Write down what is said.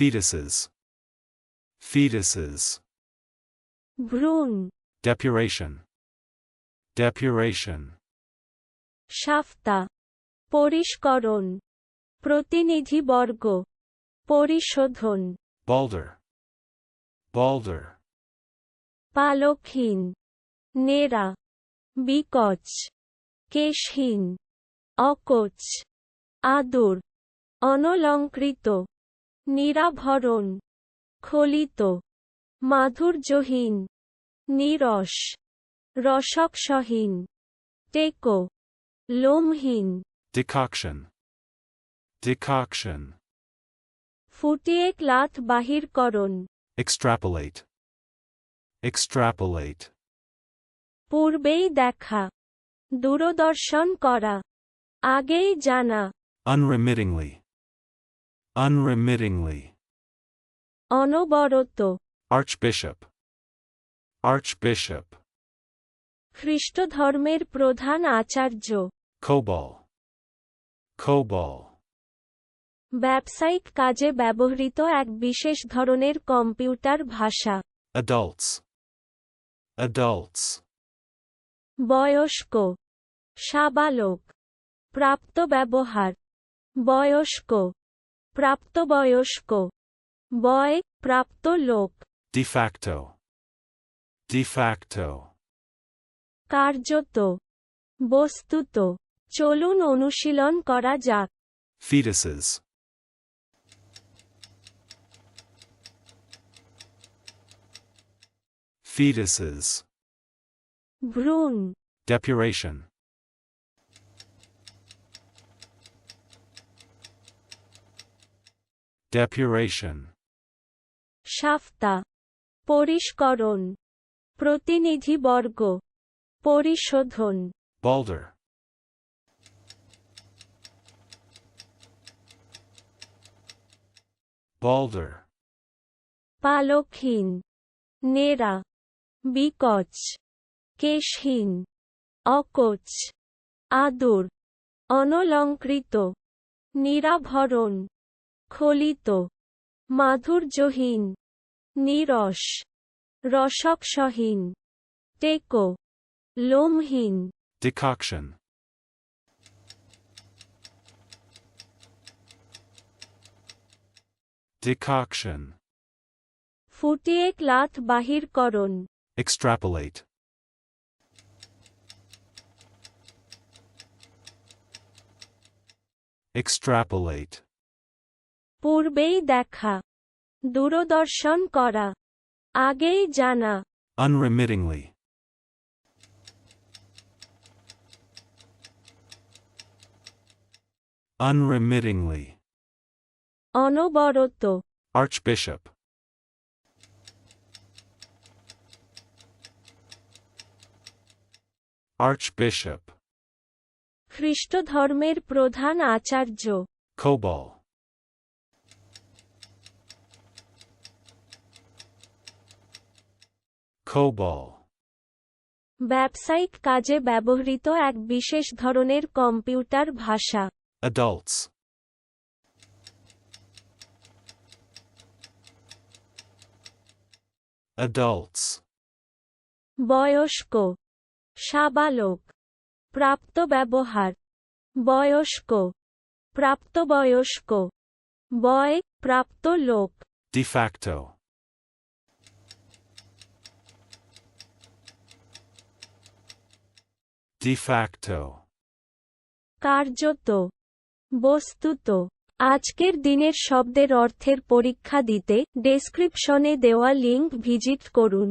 fetuses, fetuses, ভ্রূণ depuration, depuration, সাফতা পরিষ্করণ প্রতিনিধিবর্গ পরিশোধন balder, balder, পালকহীন নেড়া বিকচ কেশহীন অকচ আদর অনলঙ্কৃত নিরাভরণ খলিত মাধুর্যহীন নিরস রসকসহীন টেকো লোমহীন decoction, decoction, ফুটিয়ে ক্লাথ বাহিরকরণ extrapolate, extrapolate, পূর্বেই দেখা দূরদর্শন করা আগেই জানা। Unremittingly, unremittingly, অনবরত। Archbishop, archbishop, খ্রিস্টধর্মের প্রধান আচার্য। Cobol, cobol, ব্যবসায়িক কাজে ব্যবহৃত এক বিশেষ ধরনের কম্পিউটার ভাষা। Adults, adults, বয়স্ক। সাবালক। প্রাপ্ত ব্যবহার বয়স্ক। প্রাপ্তবয়স্ক। বয় প্রাপ্ত লোক। De facto, de facto, কার্যত। বস্তুত। চলুন অনুশীলন করা যাক। Fetuses, fetuses, ভ্রূণ। Depuration, depuration, সাফতা পরিষ্করণ প্রতিনিধিবর্গ পরিশোধন। Balder, balder, পালকহীন নেড়া বিকচ কেশহীন অকচ আদর অনলঙ্কৃত নিরাভরণ। খলিত মাধুর্যহীন নিরস রসকসহীন টেকো লোমহীন। ডিকাকশন ডিকাকশন ফুটিয়ে ক্লাথ বাহির করণ এক্সট্রাপোলেট extrapolate. পূর্বেই দেখা দূরদর্শন করা আগেই জানা unremittingly, unremittingly, অনবরত archbishop, archbishop, খ্রিস্টধর্মের প্রধান আচার্য cobol, cobol, ব্যবসায়িক কাজে ব্যবহৃত এক বিশেষ ধরনের কম্পিউটার ভাষা। Adults, adults, বয়স্ক। সাবালক। প্রাপ্ত ব্যবহার বয়স্ক। প্রাপ্তবয়স্ক। বয় প্রাপ্ত লোক। De de facto, কার্যত বস্তুত। আজকের দিনের শব্দের অর্থের পরীক্ষা দিতে ডেসক্রিপশনে দেওয়া লিঙ্ক ভিজিট করুন।